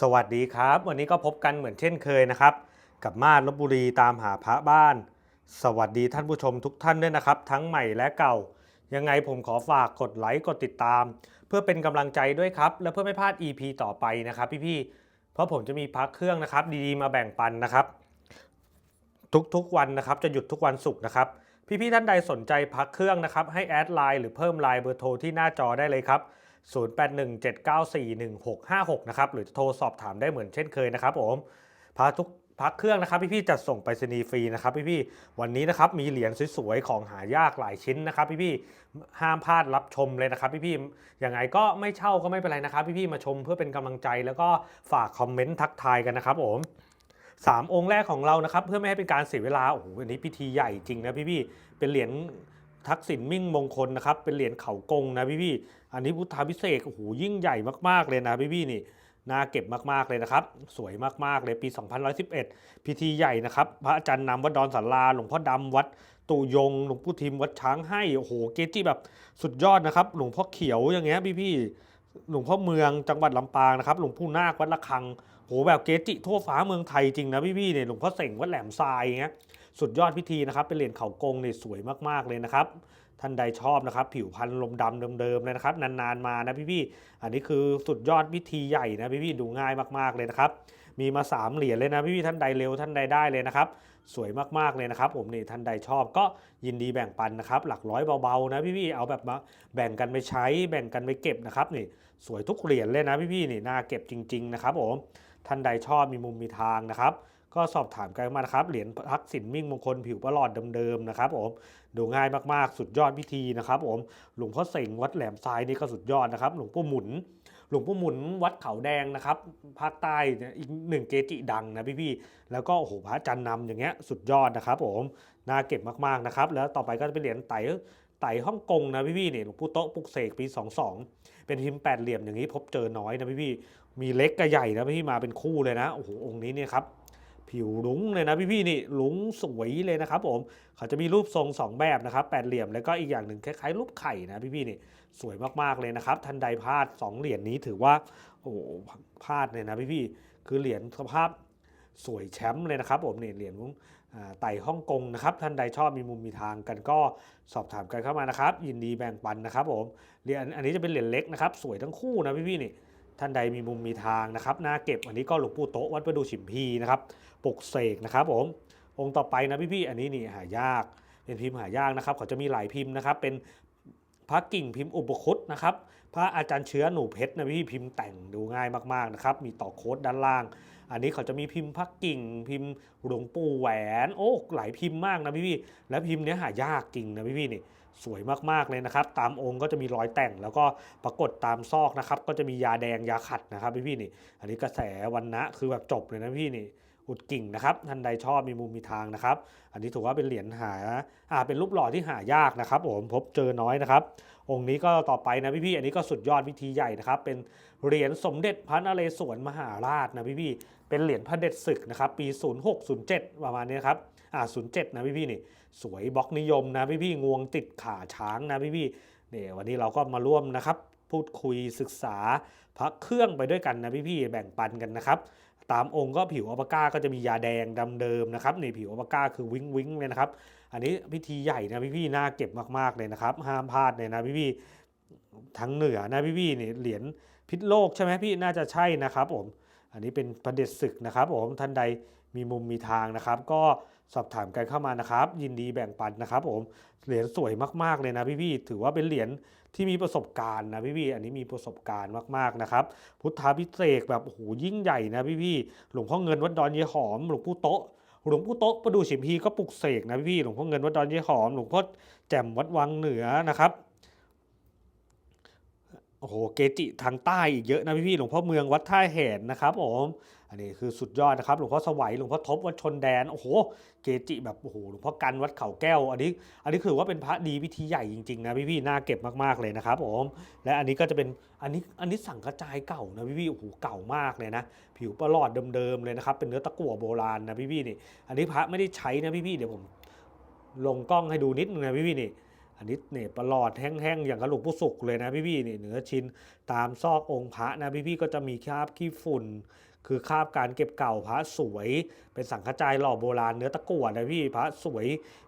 สวัสดีครับ วันนี้ก็พบกันเหมือนเช่นเคยนะครับ กับมาดลบบุรีตามหาพระบ้าน สวัสดีท่านผู้ชมทุกท่านด้วยนะครับ ทั้งใหม่และเก่า ยังไงผมขอฝากกดไลค์กดติดตาม เพื่อเป็นกำลังใจด้วยครับ และเพื่อไม่พลาด EP ต่อไปนะครับพี่ๆเพราะผมจะมีพักเครื่องนะครับ ดีๆมาแบ่งปันนะครับ ทุกๆวันนะครับจะหยุดทุกวันศุกร์นะครับพี่ๆท่านใดสนใจพักเครื่องนะครับให้แอดไลน์หรือเพิ่มไลน์เบอร์โทรที่หน้าจอได้เลยครับ 0817941656 นะครับ หรือจะโทรสอบถามได้เหมือนเช่นเคยนะครับผมพักทุกพักเครื่องนะครับพี่ๆจัดส่งไปรษณีย์ฟรีนะครับพี่ๆวันนี้นะครับมีเหรียญสวยๆของหายากหลายชิ้นนะครับพี่ๆห้ามพลาดรับชมเลยนะครับพี่ๆยังไงก็ไม่เช่าก็ไม่เป็นไรนะครับพี่ๆมาชมเพื่อเป็นกำลังใจแล้วก็ฝากคอมเมนต์ทักทายกันนะครับผมสามองค์แรกของเรานะครับเพื่อไม่ให้เป็นการเสียเวลาโอ้โหอันนี้พิธีใหญ่จริงนะพี่ๆเป็นเหรียญ ทักษิณมิ่งมงคลนะครับเป็นเหรียญเขากงนะพี่พี่อันนี้พุทธาพิเศษโอ้โหยิ่งใหญ่มากๆเลยนะพี่พี่นี่น่าเก็บมากๆเลยนะครับ สวยมากๆเลยปี 2111 พิธีใหญ่นะครับ พระอาจารย์นำวัดดอนสาราหลวงพ่อดำวัดตูยงหลวงปู่ทิมวัดช้างให้โอ้โหเกจิแบบสุดยอดนะครับ หลวงพ่อเขียวอย่างเงี้ยพี่ๆ หลวงพ่อเมืองจังหวัดลำปางนะครับหลวงปู่นาควัดละคังโหแบบเกจิทั่วฟ้าเมืองไทยจริงนะพี่ๆเนี่ยหลวงพ่อเสงวัดแหลมทรายอย่างเงี้ยสุดยอดพิธีนะครับเป็นเหรียญเขากงเนี่ยสวยมากๆเลยนะครับท่านใดชอบนะครับ ผิวพันธุ์ลมดำเดิมๆเลยนะครับ นานๆมานะพี่ๆอันนี้คือสุดยอดพิธีใหญ่นะพี่ๆดูง่ายมากๆเลยนะครับ มีมาสามเหรียญเลยนะพี่ๆท่านใดเร็วท่านใดได้เลยนะครับ สวยมากๆเลยนะครับผมนี่ท่านใดชอบก็ยินดีแบ่งปันนะครับหลักร้อยเบาๆนะพี่ๆเอาแบบมาแบ่งกันไปใช้แบ่งกันไปเก็บนะครับนี่สวยทุกเหรียญเลยนะพี่ๆนี่น่าเก็บจริง ๆ นะครับผมท่านใดชอบมีมุมมีทางนะครับก็สอบถามกันมานะครับ เหรียญทักษิณมิ่งมงคลผิวประหลอดเดิมๆนะครับผมดูง่ายมากๆ สุดยอดพิธีนะครับผมหลวงพ่อเสงวัดแหลมทรายนี่ก็สุดยอดนะครับ หลวงปู่หมุน หลวงพ่อหมุนวัดเขาแดงนะครับภาคใต้อีกหนึ่งเกจิดังนะพี่ๆแล้วก็โอ้โหพระจันนำอย่างเงี้ยสุดยอดนะครับผมน่าเก็บมากๆนะครับ แล้วต่อไปก็จะเป็นเหรียญไต่ไต่ฮ่องกงนะพี่ๆเนี่ยหลวงปู่โต๊ะปุกเสกปี 22 เป็นพิมพ์แปดเหลี่ยมอย่างนี้พบเจอน้อยนะพี่ๆมีเล็กกับใหญ่นะพี่มาเป็นคู่เลยนะโอ้โหองค์นี้เนี่ยครับ ผิวลุ้งเลยนะพี่ๆนี่ลุ้งสวยเลยนะครับผมเขาจะมีรูปทรงสองแบบนะครับแปดเหลี่ยมแล้วก็อีกอย่างหนึ่งคล้ายๆรูปไข่นะพี่ๆนี่สวยมากๆเลยนะครับท่านใดพลาดสองเหรียญนี้ถือว่าโอ้โหพลาดเลยนะพี่ๆคือเหรียญสภาพสวยแชมป์เลยนะครับผมนี่เหรียญของอ่าไต่ฮ่องกงนะครับท่านใดชอบมีมุมมีทางกันก็สอบถามกันเข้ามานะครับ ยินดีแบ่งปันนะครับผมเหรียญอันนี้จะเป็นเหรียญเล็กนะครับ สวยทั้งคู่นะพี่ๆนี่ ท่านใดมีมุมมีทางนะครับน่าเก็บอันนี้ก็หลวงปู่โต๊ะวัดประดูฉิมพีนะครับปกเสกนะครับผมองค์ต่อไปนะพี่ๆอันนี้นี่หายากเป็นพิมพ์หายากนะครับเขาจะมีหลายพิมพ์นะครับ เป็นพระกิ่งพิมพ์อุปคุตนะครับพระอาจารย์เชื้อหนูเพชรนะพี่พิมพ์แต่งดูง่ายมากๆนะครับมีต่อโค้ดด้านล่าง อันนี้เขาจะมีพิมพ์พระกิ่ง พิมพ์หลวงปู่แหวน โอ้หลายพิมพ์มากนะพี่ๆแล้วพิมพ์เนี้ยหายากจริงนะพี่ๆนี่สวยมากๆเลยนะครับ ตามองค์ก็จะมีรอยแต่งแล้วก็ปรากฏตามซอกนะครับ ก็จะมียาแดงยาขัดนะครับพี่ๆนี่ อันนี้กระแสวันนะคือแบบจบเลยนะพี่นี่อุดกิ่งนะครับท่านใดชอบมีมุมมีทางนะครับ อันนี้ถือว่าเป็นเหรียญหาอ่าเป็นรูปหล่อที่หายากนะครับผมพบเจอน้อยนะครับ องค์นี้ก็ต่อไปนะพี่ๆอันนี้ก็สุดยอดวิธีใหญ่นะครับ เป็นเหรียญสมเด็จพระนเรศวรมหาราชนะพี่ๆเป็นเหรียญพระเด็จศึกนะครับปี 0607 ประมาณนี้ครับอ่า07 นะพี่ๆนี่สวยบล็อกนิยมนะพี่ๆงวงติดขาช้างนะพี่ๆเนี่ยวันนี้เราก็มาร่วมนะครับพูดคุยศึกษาพระเครื่องไปด้วยกันนะพี่ๆแบ่งปันกันนะครับ ตามองค์ก็ผิวอัปปาก้าก็จะมียาแดงดำเดิมนะครับในผิวอัปปาก้าคือวิ้งวิ้งเลยนะครับ อันนี้พิธีใหญ่นะพี่ๆน่าเก็บมากๆเลยนะครับ ห้ามพลาดเลยนะพี่ๆทั้งเหนือนะพี่ๆนี่เหรียญพิษโลกใช่ไหมพี่น่าจะใช่นะครับผมอันนี้เป็นประเด็จศึกนะครับผมท่านใดมีมุมมีทางนะครับ ก็ สอบถามกันเข้ามานะครับ ยินดีแบ่งปันนะครับผมเหรียญสวยมากๆเลยนะพี่ๆถือว่าเป็นเหรียญที่มีประสบการณ์นะพี่ๆอันนี้มีประสบการณ์มากๆนะครับ พุทธาพิเศษแบบโอ้โหยิ่งใหญ่นะพี่ๆหลวงพ่อเงินวัดดอนเยหอมหลวงปู่โต๊ะหลวงปู่โต๊ะประดูฉิมพีก็ปลุกเสกนะพี่ๆหลวงพ่อเงินวัดดอนเยหอมหลวงพ่อแจ่มวัดวังเหนือนะครับโอ้โหเกจิทางใต้อีกเยอะนะพี่ๆหลวงพ่อเมืองวัดท่าแหนนะครับผม อันนี้คือสุดยอดนะครับหลวงพ่อสวัยหลวงพ่อทบวัดชนแดนโอ้โหเกจิแบบโอ้โหหลวงพ่อกันวัดเขาแก้ว อันนี้ อันนี้คือว่าเป็นพระดีพิธีใหญ่จริงๆนะพี่ๆน่าเก็บมากๆเลยนะครับผมและอันนี้ก็จะเป็นอันนี้อันนี้สังกระจายเก่านะพี่ๆโอ้โหเก่ามากเลยนะ ผิวประหลอดเดิมๆเลยนะครับเป็นเนื้อตะกั่วโบราณนะพี่ๆนี่ อันนี้พระไม่ได้ใช้นะพี่ๆเดี๋ยวผมลงกล้องให้ดูนิดนึงนะพี่ๆนี่อันนี้เนี่ยประหลอดแห้งๆ อย่างกระหลวงปู่สุกเลยนะพี่ๆเนี่ยเนื้อชิ้นตามซอกองค์พระนะพี่ๆก็จะมีคราบขี้ฝุ่น คือคาบการเก็บเก่าพระสวย เป็นสังขจายหล่อโบราณเนื้อตะกั่วนะพี่พระสวย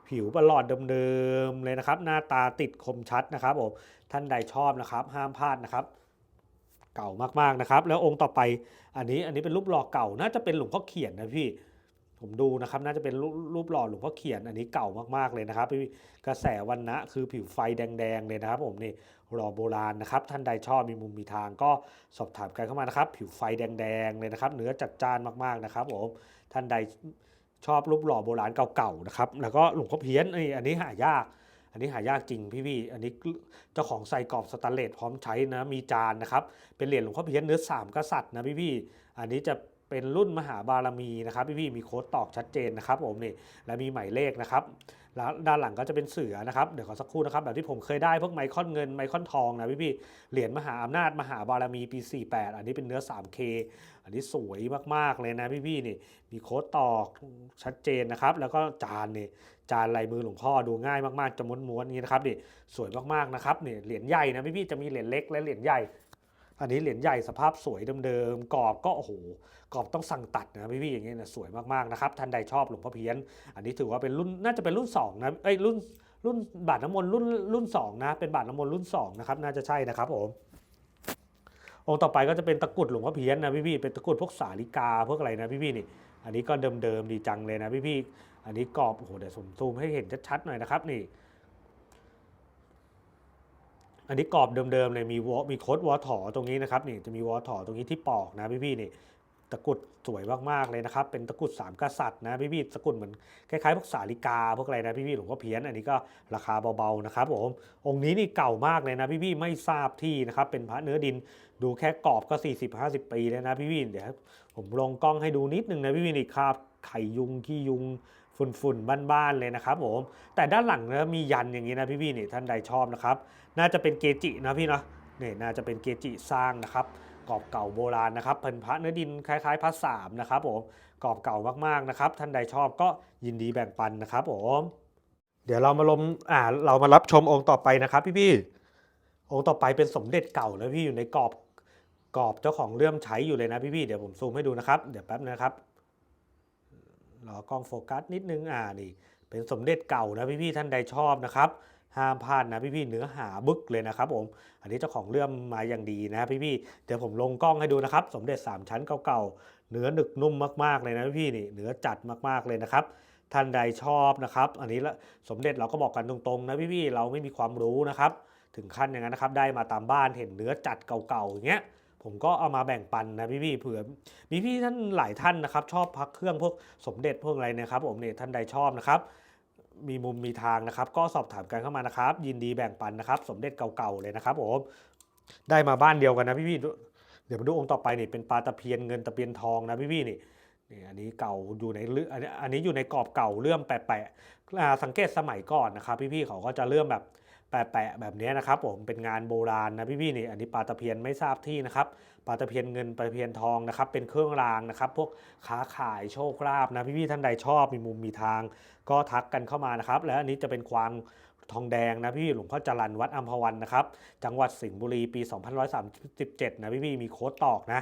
ผิวประหลอดเดิมๆเลยนะครับ หน้าตาติดคมชัดนะครับผมท่านใดชอบนะครับ ห้ามพลาดนะครับ เก่ามากๆนะครับ แล้วองค์ต่อไปอันนี้อันนี้เป็นรูปหล่อเก่าน่าจะเป็นหลวงพ่อเขียนนะพี่ ผมดูนะครับน่าจะเป็นรูปหล่อหลวงพ่อเขียนอันนี้เก่ามากๆเลยนะครับพี่กระแสวันนะคือผิวไฟแดงๆเลยนะครับ ผมนี่หล่อโบราณนะครับ ท่านใดชอบมีมุมมีทางก็สอบถามกันเข้ามานะครับ ผิวไฟแดงๆเลยนะครับ เนื้อจัดจ้านมากๆนะครับผมท่านใดชอบรูปหล่อโบราณเก่าๆนะครับแล้วก็หลวงพ่อเพี้ยนนี่อันนี้หายากอันนี้หายากจริงพี่ๆอันนี้เจ้าของใส่กรอบสแตนเลสพร้อมใช้นะ มีจานนะครับ เป็นเหรียญหลวงพ่อเพี้ยนเนื้อสามกษัตริย์นะพี่ๆอันนี้จะ เป็นรุ่นมหาบารมีนะครับพี่ๆมีโค้ดตอกชัดเจนนะครับผมนี่และมีหมายเลขนะครับแล้วด้านหลังก็จะเป็นเสือนะครับเดี๋ยวขอสักครู่นะครับแบบที่ผมเคยได้พวกไมคอนเงินไมคอนทองนะพี่ๆเหรียญมหาอำนาจมหาบารมีปี 48 อันนี้เป็นเนื้อ 3K อันนี้สวยมากๆเลยนะพี่ๆนี่มีโค้ดตอกชัดเจนนะครับแล้วก็จานนี่จานลายมือหลวงพ่อดูง่ายมากๆจะม้วนๆนี้นะครับนี่สวยมากๆนะครับนี่เหรียญใหญ่นะพี่ๆจะมีเหรียญเล็กและเหรียญใหญ่ อันนี้เหรียญใหญ่สภาพสวยเดิมๆกรอบก็โอ้โหกรอบต้องสั่งตัดนะพี่ๆอย่างเงี้ยนะสวยมากๆนะครับท่านใดชอบหลวงพ่อเพี้ยน อันนี้ถือว่าเป็นรุ่นน่าจะเป็นรุ่น2นะเอ้ยรุ่นรุ่นบาทน้ำมนต์รุ่นรุ่น2นะเป็นบาทน้ำมนต์รุ่น2นะครับน่าจะใช่นะครับผมองค์ต่อไปก็จะเป็นตะกรุดหลวงพ่อเพี้ยนนะพี่ๆเป็นตะกรุดพวกสาลิกาพวกอะไรนะพี่ๆนี่ อันนี้ก็เดิมๆดีจังเลยนะพี่ๆอันนี้กรอบโอ้โหเดี๋ยวผมซูมให้เห็นชัดๆหน่อยนะครับนี่ อันนี้กรอบเดิมๆเลยมีวอมีโคดวอถอตรงนี้นะครับนี่จะมีวอถอตรงนี้ที่ปอกนะพี่ๆนี่ตะกุดสวยมากๆเลยนะครับ เป็นตะกุดสามกษัตริย์นะพี่ๆตะกุดเหมือนคล้ายๆพวกสาลิกาพวกอะไรนะพี่ๆหลวงพ่อเพี้ยนอันนี้ก็ราคาเบาๆนะครับผมองค์นี้นี่เก่ามากเลยนะพี่ๆไม่ทราบที่นะครับเป็นพระเนื้อดินดูแค่กรอบก็ 40-50 ปีแล้วนะพี่ๆเดี๋ยวผมลงกล้องให้ดูนิดนึงนะพี่ๆนี่คราบไข่ยุงขี้ยุง ฝุ่นๆบ้านๆเลยนะครับผมแต่ด้านหลังนะมียันอย่างนี้นะพี่ๆนี่ท่านใดชอบนะครับ น่าจะเป็นเกจินะพี่เนาะนี่น่าจะเป็นเกจิสร้างนะครับกรอบเก่าโบราณนะครับเป็นพระเนื้อดินคล้ายๆพระสามนะครับผมกรอบเก่ามากๆนะครับ ท่านใดชอบก็ยินดีแบ่งปันนะครับผมเดี๋ยวเรามาลมอ่าเรามารับชมองค์ต่อไปนะครับพี่ๆองค์ต่อไปเป็นสมเด็จเก่านะพี่อยู่ในกรอบกรอบเจ้าของเลื่อมใช้อยู่เลยนะพี่ๆเดี๋ยวผมซูมให้ดูนะครับ เดี๋ยวแป๊บนะครับ รอกล้องโฟกัสนิดนึงอ่านี่ เป็นสมเด็จเก่านะพี่ๆท่านใดชอบนะครับห้ามพลาดนะพี่ๆเนื้อหาบึกเลยนะครับผมอันนี้เจ้าของเรื่องมาอย่างดีนะพี่ๆเดี๋ยวผมลงกล้องให้ดูนะครับ สมเด็จ 3 ชั้นเก่าๆเนื้อหนึกนุ่มมากๆเลยนะพี่ๆนี่เนื้อจัดมากๆเลยนะครับท่านใดชอบนะครับ อันนี้ละสมเด็จเราก็บอกกันตรงๆนะพี่ๆเราไม่มีความรู้นะครับ ถึงขั้นอย่างนั้นนะครับ ได้มาตามบ้านเห็นเนื้อจัดเก่าๆอย่างเงี้ย ผมก็เอามาแบ่งปันนะพี่ๆเผื่อมีพี่ท่านหลายท่านนะครับ ชอบพักเครื่องพวกสมเด็จพวกอะไรนะครับ ผมเนี่ยท่านใดชอบนะครับ มีมุมมีทางนะครับ ก็สอบถามกันเข้ามานะครับ ยินดีแบ่งปันนะครับ สมเด็จเก่าๆเลยนะครับผมได้มาบ้านเดียวกันนะพี่ๆเดี๋ยวมาดูองค์ต่อไปนี่เป็นปลาตะเพียนเงินตะเพียนทองนะพี่ๆนี่นี่อันนี้เก่าอยู่ในเรื่องอันนี้อยู่ในกรอบเก่าเลื่อมแปะๆสังเกตสมัยก่อนนะครับ พี่ๆเขาก็จะเลื่อมแบบ แปะๆแบบนี้นะครับผมเป็นงานโบราณนะพี่ๆนี่อันนี้ปลาตะเพียนไม่ทราบที่นะครับปลาตะเพียนเงินปลาตะเพียนทองนะครับเป็นเครื่องรางนะครับ พวกค้าขายโชคลาภนะพี่ๆท่านใดชอบมีมุมมีทาง ก็ทักกันเข้ามานะครับ แล้วอันนี้จะเป็นควางทองแดงนะพี่หลวงพ่อจรันวัดอัมพวันนะครับจังหวัดสิงห์บุรีปี2537 นะพี่ๆมีโค้ดตอกนะ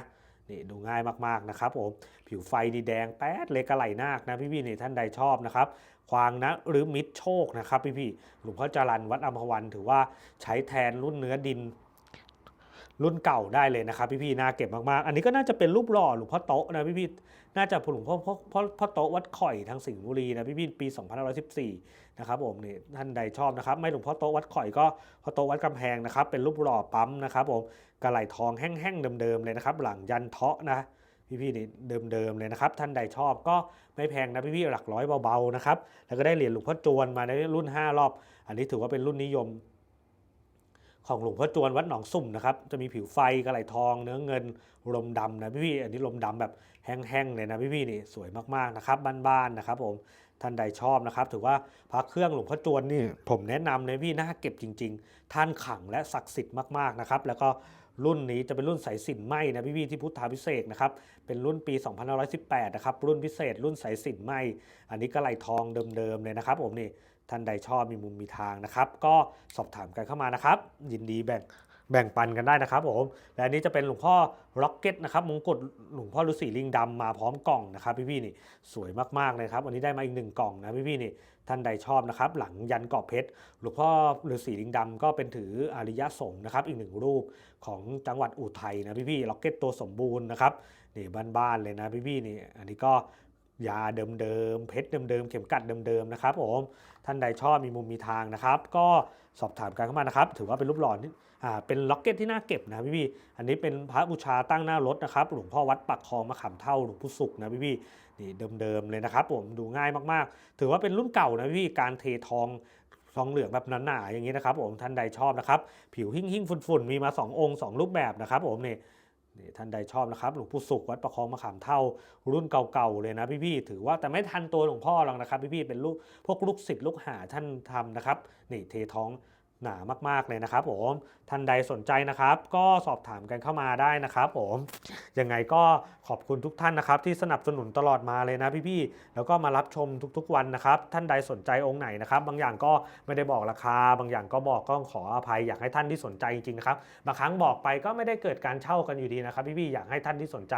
นี่ดูง่ายมากๆนะครับผมผิวไฟดีแดงแป๊ดเลยกระไหลนาคนะพี่ๆนี่ท่านใดชอบนะครับ ควางนะหรือมิตรโชคนะครับพี่ๆหลวงพ่อจรันวัดอัมพวัน ถือว่าใช้แทนรุ่นเนื้อดิน รุ่นเก่าได้เลยนะครับพี่ๆน่าเก็บมากๆ อันนี้ก็น่าจะเป็นรูปหล่อหลวงพ่อโต๊ะนะพี่น่าจะหลวงพ่อพ่อพ่อพ่อโตะวัดข่อยทางสิงห์บุรีนะพี่ๆปี2514นะครับผมนี่ท่านใดชอบนะครับ ไม่หลวงพ่อโตะวัดข่อยก็พ่อโตะวัดกำแพงนะครับเป็นรูปหล่อปั๊มนะครับผมกระไหลทองแห้งๆเดิมๆเลยนะครับ หลังยันเทาะนะ พี่ๆนี่เดิมๆเลยนะครับ ท่านใดชอบก็ไม่แพงนะพี่ๆหลักร้อยเบาๆนะครับ แล้วก็ได้เหรียญหลวงพ่อจวนมาในรุ่น 5 รอบ อันนี้ถือว่าเป็นรุ่นนิยม ของหลวงพ่อจวนวัดหนองสุ่มนะครับ จะมีผิวไฟกระไหลทอง เนื้อเงินลมดำนะพี่ๆอันนี้ลมดำแบบแห้งๆเลยนะพี่ๆนี่สวยมากๆนะครับบ้านๆนะครับ ผมท่านใดชอบนะครับ ถือว่าพระเครื่องหลวงพ่อจวนนี่ผมแนะนำเลยพี่น่าเก็บจริง ๆ ท่านขังและศักดิ์สิทธิ์มากๆนะครับ แล้วก็ รุ่นนี้จะเป็นรุ่นสายสินไหมนะพี่พี่ที่พุทธาพิเศษนะครับเป็นรุ่นปี 2518 นะครับรุ่นพิเศษ รุ่นสายสินไหมอันนี้ก็ไหลทองเดิมๆเลยนะครับผมนี่ท่านใดชอบมีมุมมีทางนะครับ ก็สอบถามกันเข้ามานะครับ ยินดีแบ่ง แบ่งปันกันได้นะครับผมและอันนี้จะเป็นหลวงพ่อร็อกเก็ตนะครับมงกุฎหลวงพ่อฤาษีลิงดำมาพร้อมกล่องนะครับพี่ๆนี่สวยมากๆเลยครับวันนี้ได้มาอีกหนึ่งกล่องนะพี่ๆนี่ท่านใดชอบนะครับหลังยันกรอบเพชรหลวงพ่อฤาษีลิงดำก็เป็นถืออริยสงฆ์นะครับอีกหนึ่งรูปของจังหวัดอุทัยนะพี่ๆร็อกเก็ตตัวสมบูรณ์นะครับนี่บ้านๆเลยนะพี่ๆนี่อันนี้ก็ ยาเดิมๆ เพชรเดิมๆ เข็มกัดเดิมๆ นะครับผม ท่านใดชอบมีมุมมีทางนะครับ ก็สอบถามกันเข้ามานะครับ ถือว่าเป็นรูปหล่อที่อ่า เป็นล็อกเก็ตที่น่าเก็บนะพี่ๆอันนี้เป็นพระบูชาตั้งหน้ารถนะครับ หลวงพ่อวัดปักคลองมะขามเท่าหลวงปู่สุขนะพี่ๆนี่เดิมๆ เลยนะครับผม ดูง่ายมากๆ ถือว่าเป็นรุ่นเก่านะพี่ การเททองทองเหลืองแบบหนาๆอย่างนี้นะครับผม ท่านใดชอบนะครับ ผิวหิ่งหิ่งๆ ฝุ่นๆ มีมา 2 องค์ 2 รูปแบบนะครับผมนี่ นี่ท่านใดชอบนะครับหลวงปู่สุขวัดประคองมะขามเท่า รุ่นเก่าๆเลยนะพี่ๆถือว่าแต่ไม่ทันตัวหลวงพ่อหรอกนะครับพี่ๆเป็นลูกพวกลูกศิษย์ลูกหาท่านทำนะครับนี่เทท้อง หนามากๆเลยนะครับผมท่านใดสนใจนะครับ ก็สอบถามกันเข้ามาได้นะครับ ผมยังไงก็ขอบคุณทุกท่านนะครับ ที่สนับสนุนตลอดมาเลยนะพี่ๆแล้วก็มารับชมทุกๆวันนะครับ ท่านใดสนใจองค์ไหนนะครับ บางอย่างก็ไม่ได้บอกราคา บางอย่างก็บอกก็ขออภัยอยากให้ท่านที่สนใจจริงๆนะครับบางครั้งบอกไปก็ไม่ได้เกิดการเช่ากันอยู่ดีนะครับ พี่ๆอยากให้ท่านที่สนใจ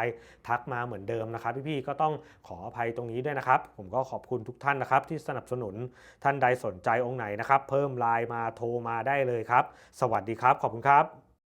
ทักมาเหมือนเดิมนะครับ พี่ๆก็ต้องขออภัยตรงนี้ด้วยนะครับ ผมก็ขอบคุณทุกท่านนะครับ ที่สนับสนุนท่านใดสนใจองค์ไหนนะครับ เพิ่มไลน์มาโทรมามาได้เลยครับ สวัสดีครับ ขอบคุณครับ